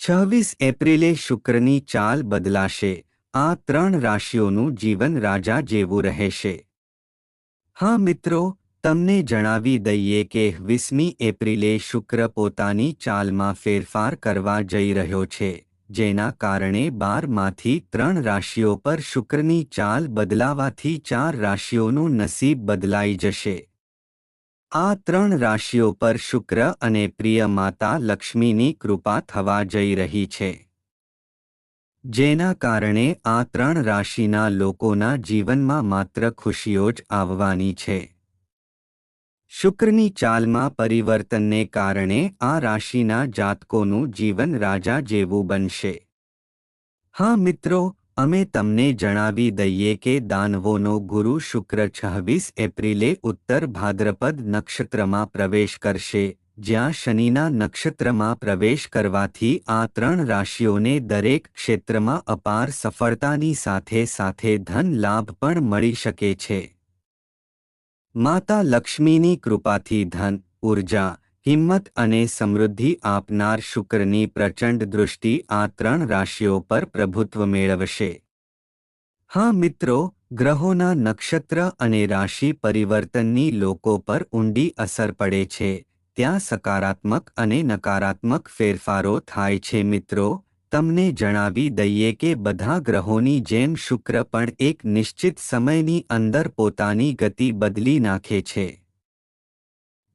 છવ્વીસ એપ્રિલે શુક્રની ચાલ બદલાશે. આ ત્રણ રાશિઓનું જીવન રાજા જેવું રહેશે. હા મિત્રો, તમને જણાવી દઈએ કે વીસમી એપ્રિલે શુક્ર પોતાની ચાલમાં ફેરફાર કરવા જઈ રહ્યો છે, જેના કારણે બારમાંથી ત્રણ રાશિઓ પર શુક્રની ચાલ બદલાવાથી ચાર રાશિઓનું નસીબ બદલાઈ જશે. આ ત્રણ રાશિઓ પર શુક્ર અને પ્રિય માતા લક્ષ્મીની કૃપા થવા જઈ રહી છે. જેના કારણે આ ત્રણ રાશિના લોકોના જીવનમાં માત્ર ખુશીઓ જ આવવાની છે. શુક્રની ચાલમાં પરિવર્તનને કારણે આ રાશિના જાતકોનું જીવન રાજા જેવું બનશે. હા મિત્રો અમે તમને જણાવી દઈએ કે દાનવોનો ગુરુ શુક્ર છવ્વીસ એપ્રિલે ઉત્તર ભાદ્રપદ નક્ષત્રમાં પ્રવેશ કરશે, જ્યાં શનિના નક્ષત્રમાં પ્રવેશ કરવાથી આ ત્રણ રાશિઓને દરેક ક્ષેત્રમાં અપાર સફળતાની સાથે સાથે ધન લાભ પણ મળી શકે છે. માતા લક્ષ્મીની કૃપાથી ધન, ઊર્જા હિંમત અને સમૃદ્ધિ આપનાર શુક્રની પ્રચંડ દૃષ્ટિ આ ત્રણ રાશિઓ પર પ્રભુત્વ મેળવશે. હા મિત્રો, ગ્રહોના નક્ષત્ર અને રાશિ પરિવર્તનની લોકો પર ઊંડી અસર પડે છે. ત્યાં સકારાત્મક અને નકારાત્મક ફેરફારો થાય છે મિત્રો. તમને જણાવી દઈએ કે બધા ગ્રહોની જેમ શુક્ર પણ એક નિશ્ચિત સમયની અંદર પોતાની ગતિ બદલી નાખે છે.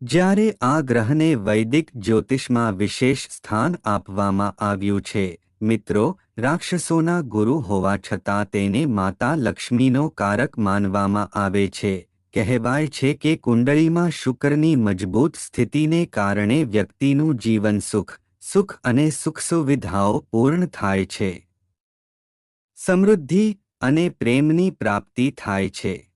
જ્યારે આ ગ્રહને વૈદિક જ્યોતિષમાં વિશેષ સ્થાન આપવામાં આવ્યું છે, મિત્રો, રાક્ષસોના ગુરુ હોવા છતાં તેને માતા લક્ષ્મીનો કારક માનવામાં આવે છે. કહેવાય છે કે કુંડળીમાં શુક્રની મજબૂત સ્થિતિને કારણે વ્યક્તિનું જીવન સુખ સુખ અને સુખ સુવિધાઓ પૂર્ણ થાય છે. સમૃદ્ધિ અને પ્રેમની પ્રાપ્તિ થાય છે.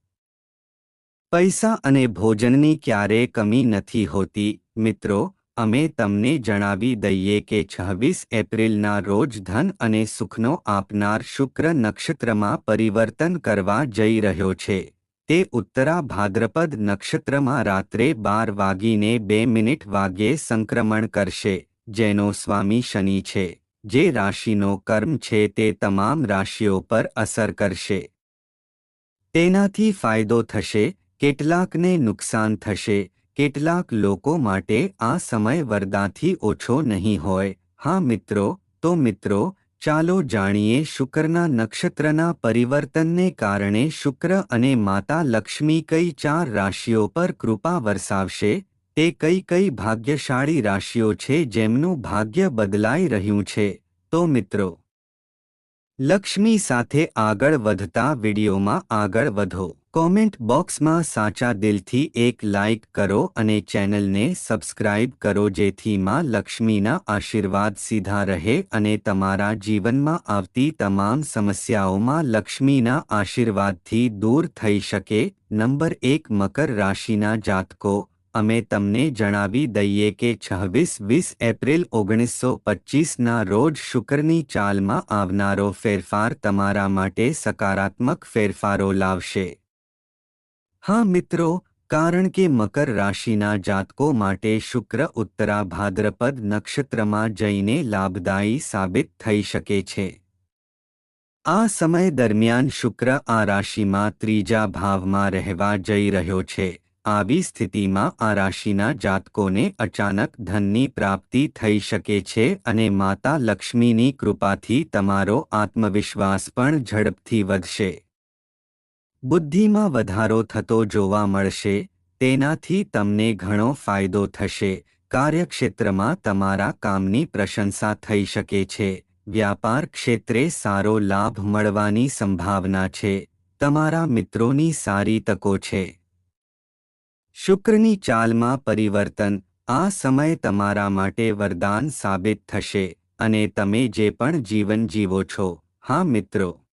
પૈસા અને ભોજનની ક્યારેય કમી નથી હોતી, મિત્રો, અમે તમને જણાવી દઈએ કે છવ્વીસ એપ્રિલના રોજ ધન અને સુખનો આપનાર શુક્ર નક્ષત્રમાં પરિવર્તન કરવા જઈ રહ્યો છે. તે ઉત્તરા ભાદ્રપદ નક્ષત્રમાં રાત્રે બાર વાગીને બે મિનિટ વાગ્યે સંક્રમણ કરશે, જેનો સ્વામી શનિ છે, જે રાશિનો કર્મ છે તે તમામ રાશિઓ પર અસર કરશે. તેનાથી ફાયદો થશે કેટલાકને નુકસાન થશે, કેટલાક લોકો માટે આ સમય વરદાથી ઓછો નહીં હોય. હા મિત્રો, તો મિત્રો, ચાલો જાણીએ શુક્રના નક્ષત્રના પરિવર્તનને કારણે શુક્ર અને માતા લક્ષ્મી કઈ ચાર રાશિઓ પર કૃપા વરસાવશે? તે કઈ કઈ ભાગ્યશાળી રાશિઓ છે જેમનું ભાગ્ય બદલાઈ રહ્યું છે? તો મિત્રો, લક્ષ્મી સાથે આગળ વધતા વિડીયોમાં આગળ વધો. કોમેન્ટ બોક્સમાં સાચા દિલથી એક લાઇક કરો અને ચેનલને સબસ્ક્રાઇબ કરો જેથી માં લક્ષ્મીના આશીર્વાદ સીધા રહે અને તમારા જીવનમાં આવતી તમામ સમસ્યાઓમાં લક્ષ્મીના આશીર્વાદથી દૂર થઈ શકે. નંબર એક, મકર રાશિના જાતકો, અમે તમને જણાવી દઈએ કે છવ્વીસ વીસ એપ્રિલ ઓગણીસો પચ્ચીસના રોજ શુક્રની ચાલમાં આવનારો ફેરફાર તમારા માટે સકારાત્મક ફેરફારો લાવશે. હા મિત્રો, કારણ કે મકર રાશિના જાતકો માટે શુક્ર ઉત્તરા ભાદ્રપદ નક્ષત્રમાં જઈને લાભદાયી સાબિત થઈ શકે છે. આ સમય દરમિયાન શુક્ર આ રાશિમાં ત્રીજા ભાવમાં રહેવા જઈ રહ્યો છે. આવી સ્થિતિમાં આ રાશિના જાતકોને અચાનક ધનની પ્રાપ્તિ થઈ શકે છે અને માતા લક્ષ્મીની કૃપાથી તમારો આત્મવિશ્વાસ પણ ઝડપથી વધશે. બુદ્ધિમાં વધારો થતો જોવા મળશે, તેનાથી તમને ઘણો ફાયદો થશે, કાર્યક્ષેત્રમાં તમારા કામની પ્રશંસા થઈ શકે છે, વ્યાપાર ક્ષેત્રે સારો લાભ મળવાની સંભાવના છે, તમારા મિત્રોની સારી તકો છે. શુક્રની ચાલમાં પરિવર્તન, આ સમય તમારા માટે વરદાન સાબિત થશે, અને તમે જે પણ જીવન જીવો છો, હા મિત્રો.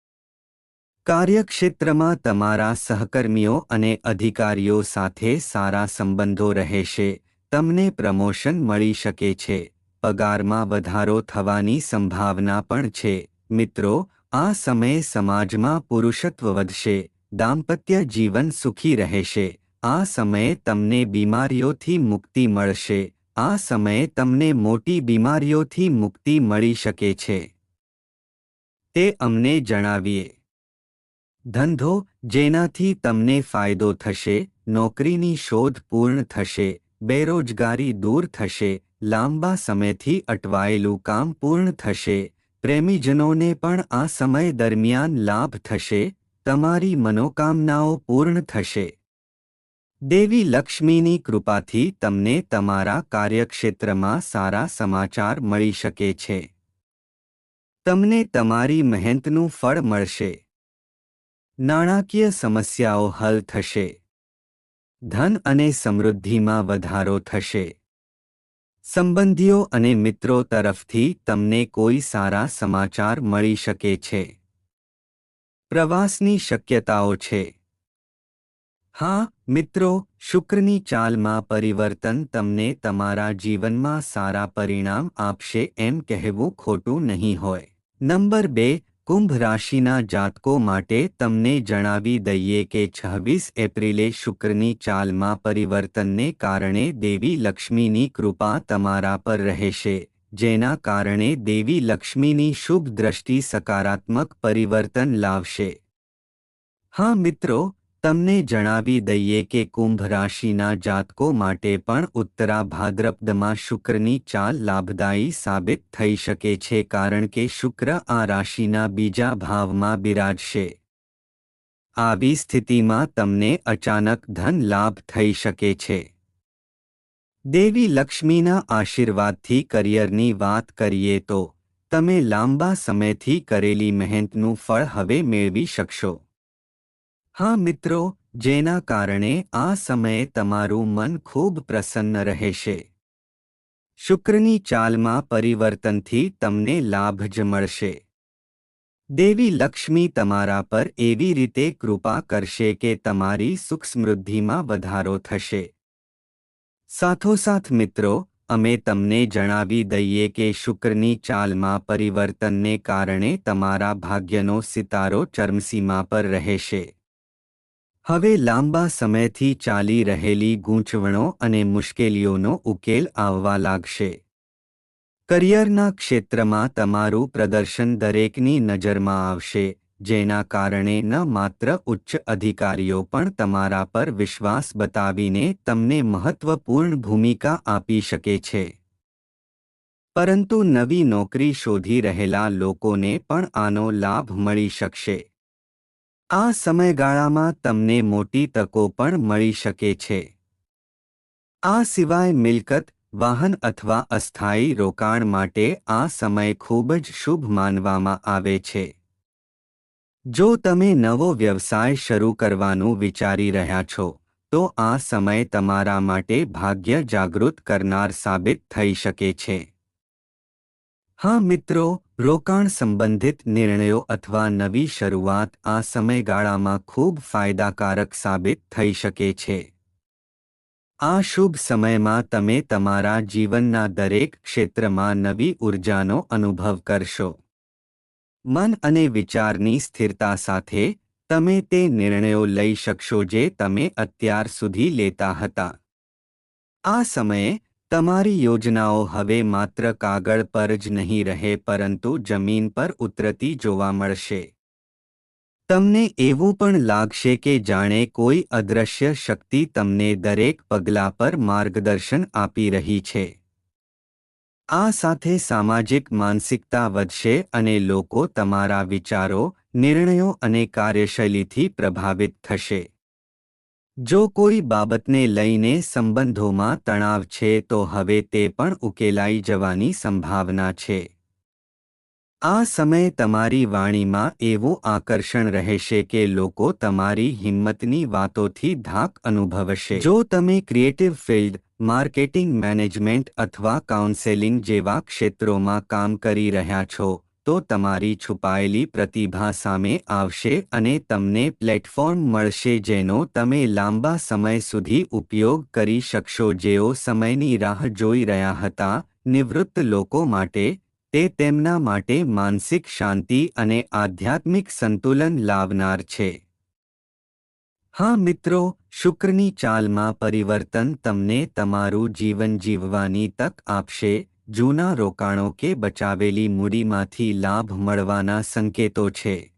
કાર્યક્ષેત્રમાં તમારા સહકર્મીઓ અને અધિકારીઓ સાથે સારા સંબંધો રહેશે, તમને પ્રમોશન મળી શકે છે, પગારમાં વધારો થવાની સંભાવના પણ છે, મિત્રો, આ સમયે સમાજમાં પુરુષત્વ વધશે, દાંપત્ય જીવન સુખી રહેશે, આ સમયે તમને બીમારીઓથી મુક્તિ મળશે, આ સમયે તમને મોટી બીમારીઓથી મુક્તિ મળી શકે છે. તે અમને જણાવીએ. ધંધો જેનાથી તમને ફાયદો થશે, નોકરીની શોધ પૂર્ણ થશે, બેરોજગારી દૂર થશે, લાંબા સમયથી અટવાયેલું કામ પૂર્ણ થશે, પ્રેમીજનોને પણ આ સમય દરમિયાન લાભ થશે, તમારી મનોકામનાઓ પૂર્ણ થશે. દેવી લક્ષ્મીની કૃપાથી તમને તમારા કાર્યક્ષેત્રમાં સારા સમાચાર મળી શકે છે. તમને તમારી મહેનતનું ફળ મળશે. નાણાકીય સમસ્યાઓ હલ થશે. ધન અને સમૃદ્ધિમાં વધારો થશે. સંબંધીઓ અને મિત્રો તરફથી તમને કોઈ સારા સમાચાર મળી શકે છે. પ્રવાસની શક્યતાઓ છે. હા, મિત્રો, શુક્રની ચાલમાં પરિવર્તન તમને તમારા જીવનમાં સારા પરિણામ આપશે એમ કહેવું ખોટું નહીં હોય. નંબર બે કુંભ રાશિના જાતકો માટે તમને જણાવી દઈએ કે છવ્વીસ એપ્રિલે શુક્રની ચાલમાં પરિવર્તનને કારણે દેવી લક્ષ્મીની કૃપા તમારા પર રહેશે, જેના કારણે દેવી લક્ષ્મીની શુભ દ્રષ્ટિ સકારાત્મક પરિવર્તન લાવશે. હા મિત્રો તમને જણાવી દઈએ કે કુંભ રાશિના જાતકો માટે પણ ઉત્તરા ભાદ્રપદમાં શુક્રની ચાલ લાભદાયી સાબિત થઈ શકે છે કારણ કે શુક્ર આ રાશિના બીજા ભાવમાં બિરાજશે. આવી સ્થિતિમાં તમને અચાનક ધન લાભ થઈ શકે છે. દેવી લક્ષ્મીના આશીર્વાદથી કરિયરની વાત કરીએ તો, તમે લાંબા સમયથી કરેલી મહેનતનું ફળ હવે મેળવી શકશો. હા મિત્રો, જેના કારણે આ સમયે તમારું મન ખૂબ પ્રસન્ન રહેશે. શુક્રની ચાલમાં પરિવર્તનથી તમને લાભ જ મળશે. દેવી લક્ષ્મી તમારા પર એવી રીતે કૃપા કરશે કે તમારી સુખ સમૃદ્ધિમાં વધારો થશે. સાથોસાથ મિત્રો, અમે તમને જણાવી દઈએ કે શુક્રની ચાલમાં પરિવર્તનને કારણે તમારા ભાગ્યનો સિતારો ચરમસીમા પર રહેશે. હવે લાંબા સમયથી ચાલી રહેલી ગૂંચવણો અને મુશ્કેલીઓનો ઉકેલ આવવા લાગશે. કરિયરના ક્ષેત્રમાં તમારું પ્રદર્શન દરેકની નજરમાં આવશે, જેના કારણે ન માત્ર ઉચ્ચ અધિકારીઓ પણ તમારા પર વિશ્વાસ બતાવીને તમને મહત્વપૂર્ણ ભૂમિકા આપી શકે છે. પરંતુ નવી નોકરી શોધી રહેલા લોકોને પણ આનો લાભ મળી શકશે. આ સમયગાળામાં તમને મોટી તકો પણ મળી શકે છે. આ સિવાય મિલકત, વાહન અથવા અસ્થાયી રોકાણ માટે આ સમય ખૂબ જ શુભ માનવામાં આવે છે. જો તમે નવો વ્યવસાય શરૂ કરવાનું વિચારી રહ્યા છો, તો આ સમય તમારા માટે ભાગ્ય જાગૃત કરનાર સાબિત થઈ શકે છે. હા મિત્રો, રોકાણ સંબંધિત નિર્ણયો અથવા નવી શરૂઆત આ સમયગાળામાં ખૂબ ફાયદાકારક સાબિત થઈ શકે છે. આ શુભ સમયમાં તમે તમારા જીવનના દરેક ક્ષેત્રમાં નવી ઉર્જાનો અનુભવ કરશો. મન અને વિચારની સ્થિરતા સાથે તમે તે નિર્ણયો લઈ શકશો જે તમે અત્યાર સુધી લેતા હતા. આ સમયે તમારી યોજનાઓ હવે માત્ર કાગળ પર જ નહીં રહે પરંતુ જમીન પર ઉતરતી જોવા મળશે. તમને એવું પણ લાગશે કે જાણે કોઈ અદૃશ્ય શક્તિ તમને દરેક પગલા પર માર્ગદર્શન આપી રહી છે. આ સાથે સામાજિક માનસિકતા વધશે અને લોકો તમારા વિચારો, નિર્ણયો અને કાર્યશૈલીથી પ્રભાવિત થશે. જો કોઈ બાબતને લઈને સંબંધોમાં તણાવ છે તો હવે તે પણ ઉકેલાઈ જવાની સંભાવના છે. આ સમયે તમારી વાણીમાં એવું આકર્ષણ રહેશે કે લોકો તમારી હિંમતની વાતોથી ધાક અનુભવશે. જો તમે ક્રિએટિવ ફિલ્ડ માર્કેટિંગ મેનેજમેન્ટ અથવા કાઉન્સેલિંગ જેવા ક્ષેત્રોમાં કામ કરી રહ્યા છો તો તમારી છુપાયેલી પ્રતિભા સામે આવશે અને તમને પ્લેટફોર્મ મળશે જેનો તમે લાંબા સમય સુધી ઉપયોગ કરી શકશો. જેઓ સમયની રાહ જોઈ રહ્યા હતા, નિવૃત્ત લોકો માટે, તે તેમના માટે માનસિક શાંતિ અને આધ્યાત્મિક સંતુલન લાવનાર છે. હા મિત્રો, શુક્રની ચાલમાં પરિવર્તન તમને તમારું જીવન જીવવાની તક આપશે જૂના રોકાણો કે બચાવેલી મૂડીમાંથી લાભ મળવાના સંકેતો છે.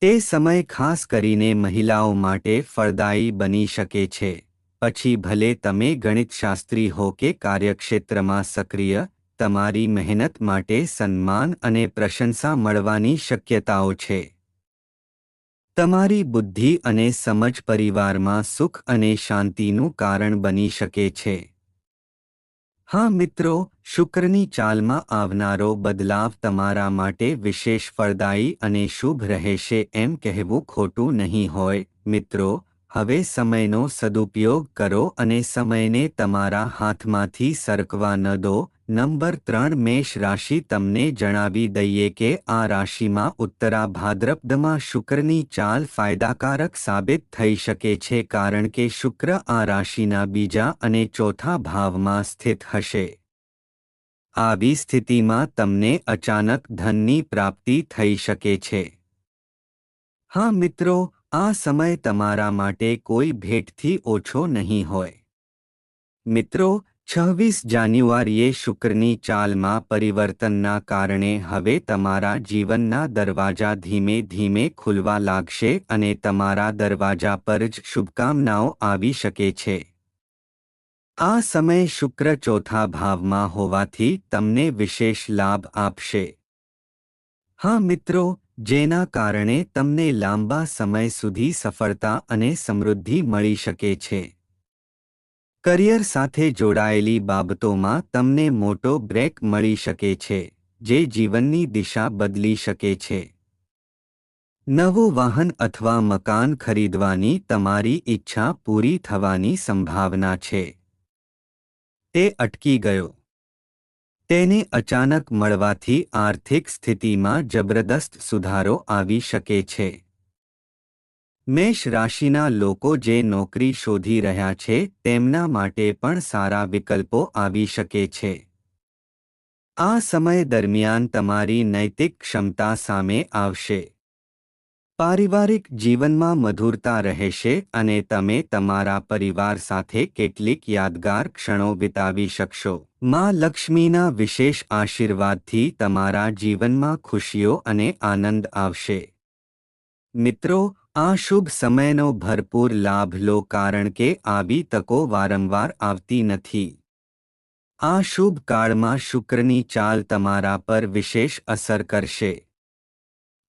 તે સમય ખાસ કરીને મહિલાઓ માટે ફળદાયી બની શકે છે. પછી ભલે તમે ગણિતશાસ્ત્રી હો કે કાર્યક્ષેત્રમાં સક્રિય, તમારી મહેનત માટે સન્માન અને પ્રશંસા મળવાની શક્યતાઓ છે. તમારી બુદ્ધિ અને સમજ પરિવારમાં સુખ અને શાંતિનું કારણ બની શકે છે. હા મિત્રો, શુક્રની ચાલમાં આવનારો બદલાવ તમારા માટે વિશેષ ફળદાયી અને શુભ રહેશે એમ કહેવું ખોટું નહીં હોય. મિત્રો, હવે સમયનો સદુપયોગ કરો અને સમયને તમારા હાથમાંથી સરકવા ન દો. નંબર ત્રણ મેષ રાશિ તમને જણાવી દઈએ કે આ રાશિમાં ઉત્તરા ભાદ્રપદમાં શુક્રની ચાલ ફાયદાકારક સાબિત થઈ શકે છે કારણ કે શુક્ર આ રાશિના બીજા અને ચોથા ભાવમાં સ્થિત હશે. આવી સ્થિતિમાં તમને અચાનક ધનની પ્રાપ્તિ થઈ શકે છે. હા મિત્રો, આ સમય તમારા માટે કોઈ ભેટથી ઓછો નહીં હોય. મિત્રો છવ્વીસ જાન્યુઆરીએ શુક્રની ચાલમાં પરિવર્તનના કારણે હવે તમારા જીવનના દરવાજા ધીમે ધીમે ખુલવા લાગશે અને તમારા દરવાજા પર જ શુભકામનાઓ આવી શકે છે. આ સમય શુક્ર ચોથા ભાવમાં હોવાથી તમને વિશેષ લાભ આપશે. હા મિત્રો, જેના કારણે તમને લાંબા સમય સુધી સફળતા અને સમૃદ્ધિ મળી શકે છે. કરિયર સાથે જોડાયેલી બાબતોમાં તમને મોટો બ્રેક મળી શકે છે, જે જીવનની દિશા બદલી શકે છે. નવું વાહન અથવા મકાન ખરીદવાની તમારી ઈચ્છા પૂરી થવાની સંભાવના છે. તે અટકી ગયો. તેને અચાનક મળવાથી આર્થિક સ્થિતિમાં જબરદસ્ત સુધારો આવી શકે છે. મેષ રાશિના લોકો જે નોકરી શોધી રહ્યા છે, તેમના માટે પણ સારા વિકલ્પો આવી શકે છે. આ સમય દરમિયાન તમારી નૈતિક ક્ષમતા સામે આવશે. પારિવારિક જીવનમાં મધુરતા રહેશે અને તમે તમારા પરિવાર સાથે કેટલીક યાદગાર ક્ષણો વિતાવી શકશો. માં લક્ષ્મીના વિશેષ આશીર્વાદથી તમારા જીવનમાં ખુશીઓ અને આનંદ આવશે. મિત્રો આ શુભ સમયનો ભરપૂર લાભ લો કારણ કે આવી તકો વારંવાર આવતી નથી. આ શુભ કાળમાં શુક્રની ચાલ તમારા પર વિશેષ અસર કરશે.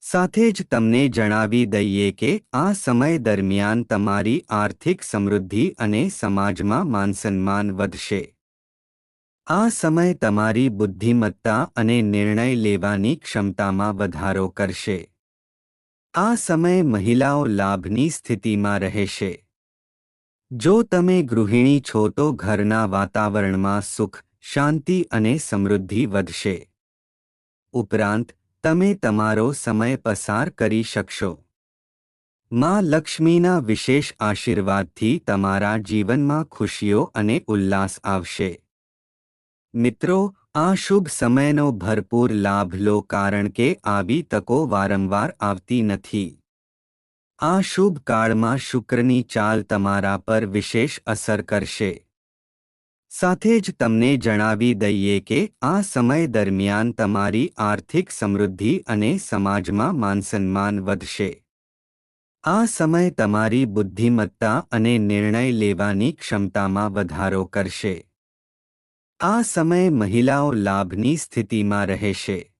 સાથે જ તમને જણાવી દઈએ કે આ સમય દરમિયાન તમારી આર્થિક સમૃદ્ધિ અને સમાજમાં માનસન્માન વધશે. આ સમય તમારી બુદ્ધિમત્તા અને નિર્ણય લેવાની ક્ષમતામાં વધારો કરશે. આ સમય મહિલાઓ લાભની સ્થિતિમાં રહેશે જો તમે ગૃહિણી છો તો ઘરના વાતાવરણમાં સુખ, શાંતિ અને સમૃદ્ધિ વધશે. ઉપરાંત, તમે તમારો સમય પસાર કરી શકશો. માં લક્ષ્મીના વિશેષ આશીર્વાદથી તમારા જીવનમાં ખુશીઓ અને ઉલ્લાસ આવશે. મિત્રો આ શુભ સમયનો ભરપૂર લાભ લો કારણ કે આવી તકો વારંવાર આવતી નથી. આ શુભ કાળમાં શુક્રની ચાલ તમારા પર વિશેષ અસર કરશે. સાથે જ તમને જણાવી દઈએ કે આ સમય દરમિયાન તમારી આર્થિક સમૃદ્ધિ અને સમાજમાં માનસન્માન વધશે. આ સમય તમારી બુદ્ધિમત્તા અને નિર્ણય લેવાની ક્ષમતામાં વધારો કરશે. આ સમય મહિલાઓ લાભની સ્થિતિમાં રહેશે.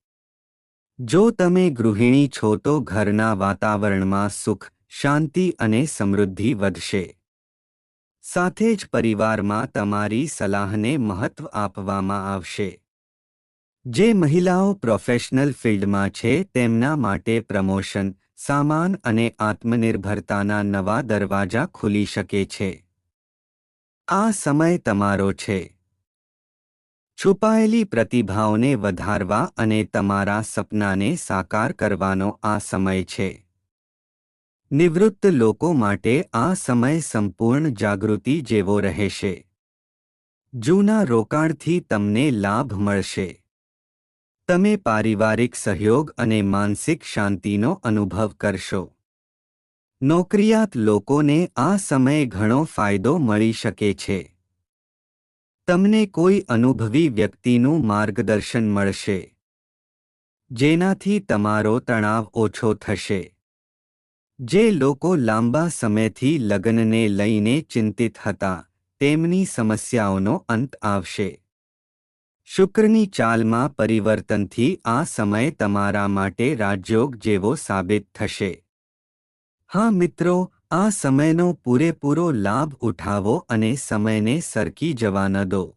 જો તમે ગૃહિણી છો તો ઘરના વાતાવરણમાં સુખ, શાંતિ અને સમૃદ્ધિ વધશે. સાથે જ પરિવારમાં તમારી સલાહને મહત્વ આપવામાં આવશે. જે મહિલાઓ પ્રોફેશનલ ફિલ્ડમાં છે તેમના માટે પ્રમોશન, સામાન અને આત્મનિર્ભરતાના નવા દરવાજા ખુલી શકે છે. આ સમય તમારો છે. છુપાયેલી પ્રતિભાઓને વધારવા અને તમારા સપનાને સાકાર કરવાનો આ સમય છે. નિવૃત્ત લોકો માટે આ સમય સંપૂર્ણ જાગૃતિ જેવો રહેશે. જૂના રોકાણથી તમને લાભ મળશે. તમે પારિવારિક સહયોગ અને માનસિક શાંતિનો અનુભવ કરશો. નોકરિયાત લોકોને આ સમયે ઘણો ફાયદો મળી શકે છે. તમને કોઈ અનુભવી વ્યક્તિનું માર્ગદર્શન મળશે. જેનાથી તમારો તણાવ ઓછો થશે. જે લોકો લાંબા સમયથી લગ્નને લઈને ચિંતિત હતા, તેમની સમસ્યાઓનો અંત આવશે. શુક્રની ચાલમાં પરિવર્તનથી આ સમય તમારા માટે રાજયોગ જેવો સાબિત થશે. હા મિત્રો આ સમયનો પૂરેપૂરો લાભ ઉઠાવો અને સમયને સરકી જવા ન દો.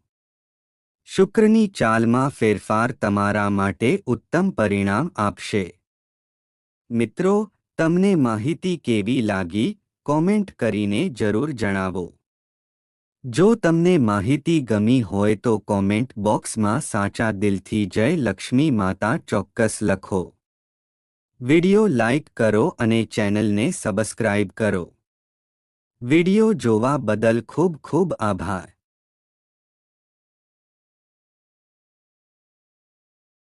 શુક્રની ચાલમાં ફેરફાર તમારા માટે ઉત્તમ પરિણામ આપશે. મિત્રો, તમને માહિતી કેવી લાગી? કોમેન્ટ કરીને જરૂર જણાવો. જો તમને માહિતી ગમી હોય તો કોમેન્ટ બોક્સમાં સાચા દિલથી જય લક્ષ્મી માતા ચોક્કસ લખો. વિડિયો લાઇક કરો અને ચેનલને સબસ્ક્રાઇબ કરો. વિડિયો જોવા બદલ ખૂબ ખૂબ આભાર.